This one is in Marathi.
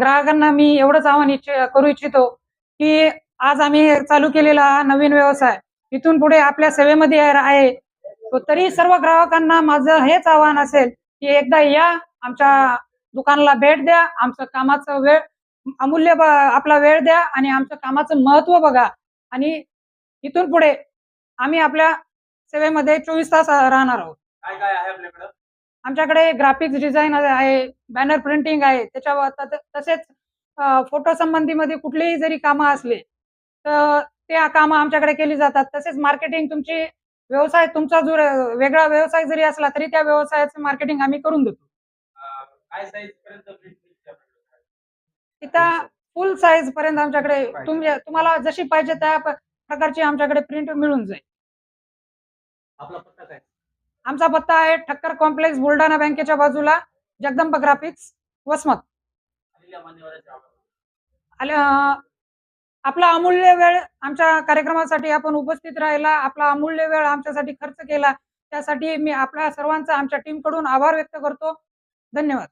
ग्राहकांना मी एवढंच आव्हान करू इच्छितो की आज आम्ही चालू केलेला हा नवीन व्यवसाय इथून पुढे आपल्या सेवेमध्ये आहे- आहे. तरी सर्व ग्राहकांना माझं हेच आव्हान असेल की एकदा या आमच्या दुकानाला भेट द्या आमचं कामाचं वेळ अमूल्य आपला वेळ द्या आणि आमचं कामाचं महत्त्व बघा. आणि इथून पुढे आम्ही आपल्या सेवेमध्ये चोवीस तास राहणार आहोत. काय काय आहे आपल्याकडं? आमच्याकडे ग्राफिक्स डिझाईन आहे बॅनर प्रिंटिंग आहे त्याच्या त- तसेच फोटो संबंधीमध्ये कुठलीही जरी कामं असले तर त्या कामं आमच्याकडे केली जातात. तसेच मार्केटिंग तुमची व्यवसाय तुमचा जो वेगळा व्यवसाय जरी असला तरी त्या व्यवसायाचं मार्केटिंग आम्ही करून देतो? तिथं फुल साईज पर्यंत आमच्याकडे तुम- तुम्हाला जशी पाहिजे त्या प्रकारची आमच्याकडे प्रिंट मिळून जाईल. आपला पत्ता काय? आमचा पत्ता आहे ठक्कर कॉम्प्लेक्स बुलढाणा बँकेच्या बाजूला जगदंब ग्राफिक्स वसमत. आपला अमूल्य वेळ आमच्या कार्यक्रमासाठी आपण उपस्थित राहिला आपला अमूल्य वेळ आमच्यासाठी खर्च केला त्यासाठी मी आपल्या सर्वांचा आमच्या टीमकडून आभार व्यक्त करतो. धन्यवाद.